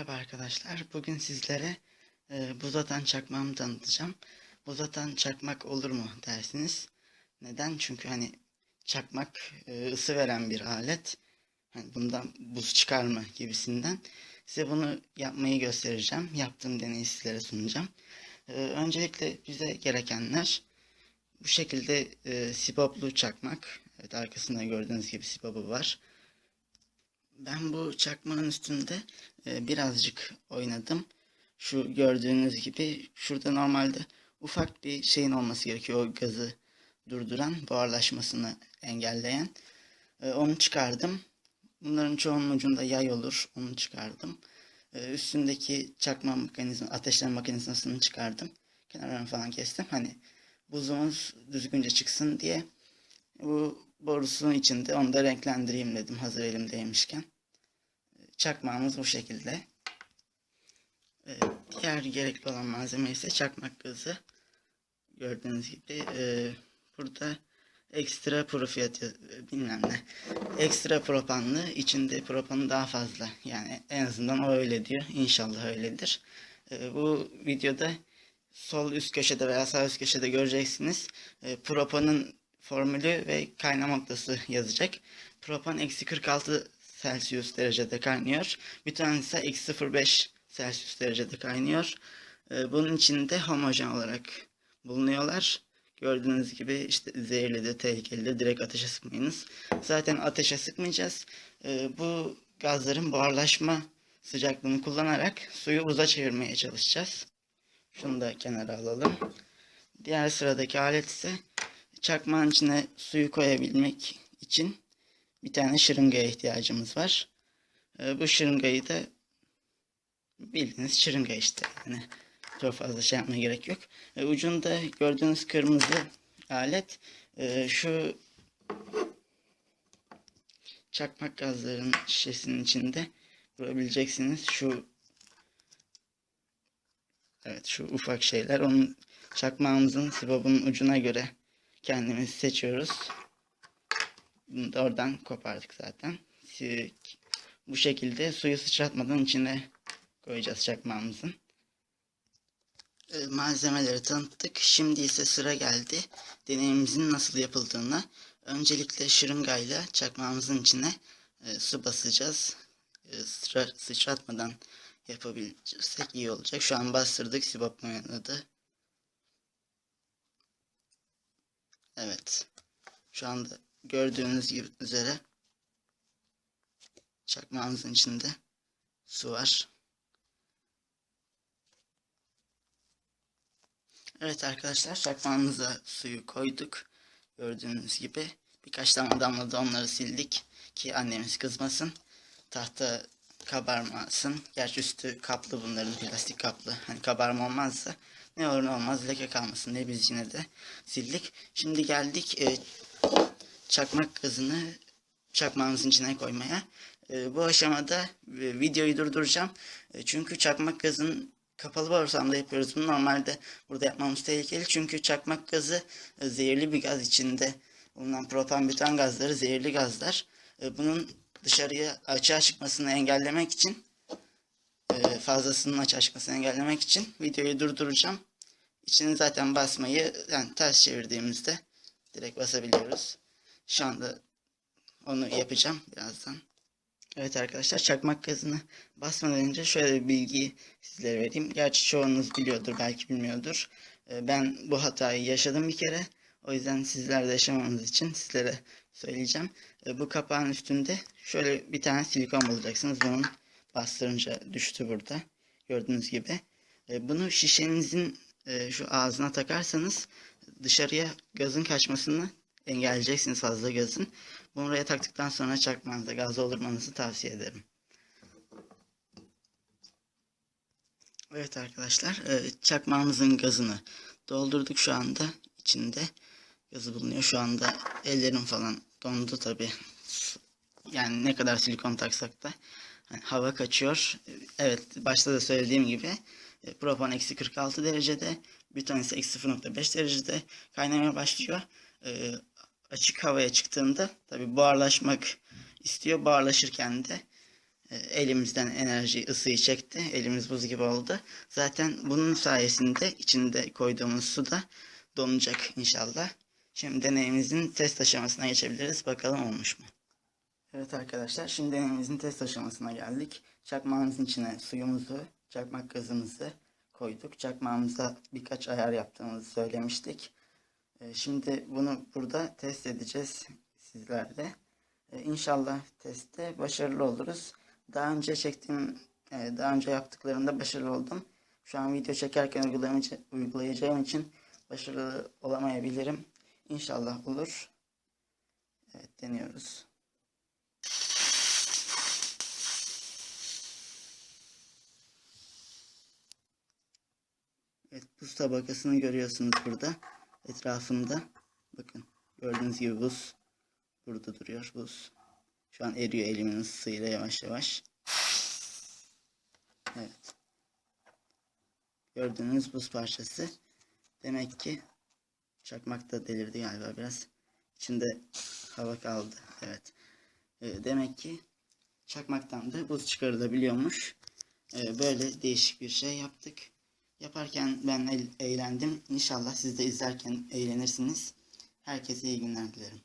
Merhaba arkadaşlar. Bugün sizlere e, buz atan çakmağımı tanıtacağım. Buz atan çakmak olur mu dersiniz. Neden? Çünkü hani çakmak e, ısı veren bir alet. Hani bundan buz çıkar mı gibisinden. Size bunu yapmayı göstereceğim. Yaptığım deneyi sizlere sunacağım. E, öncelikle bize gerekenler bu şekilde e, siboplu çakmak. Evet arkasında gördüğünüz gibi sibobı var. Ben bu çakmağın üstünde e, birazcık oynadım. Şu gördüğünüz gibi şurada normalde ufak bir şeyin olması gerekiyor. O gazı durduran, buharlaşmasını engelleyen. E, onu çıkardım. Bunların çoğunun ucunda yay olur. Onu çıkardım. E, üstündeki çakma mekanizma, ateşleme mekanizmasını çıkardım. Kenarlarını falan kestim. Hani buzumuz düzgünce çıksın diye bu borusunun içinde onu da renklendireyim dedim hazır elimdeymişken. Çakmağımız bu şekilde. Diğer gerekli olan malzeme ise çakmak gazı. Gördüğünüz gibi e, burada ekstra profiyat bilmem ne. Ekstra propanlı içinde propanı daha fazla. Yani en azından o öyle diyor. İnşallah öyledir. Ee, bu videoda sol üst köşede veya sağ üst köşede göreceksiniz. E, propanın formülü ve kaynama noktası yazacak. Propan eksi 46 Celsius derecede kaynıyor. Tanesi ise eksi 0.5 Celsius derecede kaynıyor. Ee, bunun içinde homojen olarak bulunuyorlar. Gördüğünüz gibi işte zehirli de tehlikeli de direkt ateşe sıkmayınız. Zaten ateşe sıkmayacağız. Ee, bu gazların buharlaşma sıcaklığını kullanarak suyu buza çevirmeye çalışacağız. Şunu da kenara alalım. Diğer sıradaki alet ise çakmağın içine suyu koyabilmek için bir tane şırıngaya ihtiyacımız var. Ee, bu şırıngayı da bildiğiniz şırınga işte. Yani çok fazla şey yapmaya gerek yok. Ee, ucunda gördüğünüz kırmızı alet e, şu çakmak gazların şişesinin içinde görebileceksiniz. Şu evet şu ufak şeyler onun çakmağımızın sibobunun ucuna göre kendimiz seçiyoruz. Bunu da oradan kopardık zaten. Bu şekilde suyu sıçratmadan içine koyacağız çakmağımızın. Ee, malzemeleri tanıttık. Şimdi ise sıra geldi deneyimimizin nasıl yapıldığına. Öncelikle şırıngayla çakmağımızın içine e, su basacağız. E, sıçratmadan yapabilirsek iyi olacak. Şu an bastırdık. Sibop oynadı. Evet. Şu anda gördüğünüz gibi üzere çakmağımızın içinde su var. Evet arkadaşlar çakmağımıza suyu koyduk. Gördüğünüz gibi birkaç tane damladı onları sildik ki annemiz kızmasın. Tahta kabarmasın. Gerçi üstü kaplı bunların plastik kaplı. Hani kabarma olmazsa ne olur ne olmaz leke kalmasın diye biz yine de sildik. Şimdi geldik e, çakmak gazını çakmağımızın içine koymaya. E, bu aşamada e, videoyu durduracağım. E, çünkü çakmak gazın kapalı bir ortamda yapıyoruz. Bunu normalde burada yapmamız tehlikeli. Çünkü çakmak gazı e, zehirli bir gaz içinde bulunan propan butan gazları zehirli gazlar. E, bunun dışarıya açığa çıkmasını engellemek için e, fazlasının açığa çıkmasını engellemek için videoyu durduracağım. İçini zaten basmayı yani ters çevirdiğimizde direkt basabiliyoruz. Şu anda onu yapacağım birazdan. Evet arkadaşlar çakmak gazını basmadan önce şöyle bir bilgiyi sizlere vereyim. Gerçi çoğunuz biliyordur belki bilmiyordur. Ee, ben bu hatayı yaşadım bir kere. O yüzden sizler de yaşamamanız için sizlere söyleyeceğim. Ee, bu kapağın üstünde şöyle bir tane silikon bulacaksınız. Bunun bastırınca düştü burada. Gördüğünüz gibi. Ee, bunu şişenizin e, şu ağzına takarsanız dışarıya gazın kaçmasını engelleyeceksiniz fazla gazın. Bunu oraya taktıktan sonra çakmanıza gaz doldurmanızı tavsiye ederim. Evet arkadaşlar e, çakmağımızın gazını doldurduk şu anda içinde gazı bulunuyor. Şu anda ellerim falan dondu tabi. Yani ne kadar silikon taksak da yani hava kaçıyor. Evet başta da söylediğim gibi e, propan eksi 46 derecede, butan ise eksi 0.5 derecede kaynamaya başlıyor. E, açık havaya çıktığında tabi buharlaşmak istiyor. Buharlaşırken de e, elimizden enerji, ısıyı çekti. Elimiz buz gibi oldu. Zaten bunun sayesinde içinde koyduğumuz su da donacak inşallah. Şimdi deneyimizin test aşamasına geçebiliriz. Bakalım olmuş mu? Evet arkadaşlar şimdi deneyimizin test aşamasına geldik. Çakmağımızın içine suyumuzu, çakmak gazımızı koyduk. Çakmağımıza birkaç ayar yaptığımızı söylemiştik. Ee, Şimdi bunu burada test edeceğiz sizlerle. Ee, İnşallah testte başarılı oluruz. Daha önce çektiğim, e, daha önce yaptıklarımda başarılı oldum. Şu an video çekerken uygulayacağım için başarılı olamayabilirim. İnşallah olur. Evet deniyoruz. Evet buz tabakasını görüyorsunuz burada. Etrafında. Bakın gördüğünüz gibi buz. Burada duruyor buz. Şu an eriyor elimin ısısıyla yavaş yavaş. Evet. Gördüğünüz buz parçası. Demek ki çakmak da delirdi galiba biraz. İçinde hava kaldı. Evet. Ee, demek ki çakmaktan da buz çıkarılabiliyormuş. Ee, böyle değişik bir şey yaptık. Yaparken ben eğlendim. İnşallah siz de izlerken eğlenirsiniz. Herkese iyi günler dilerim.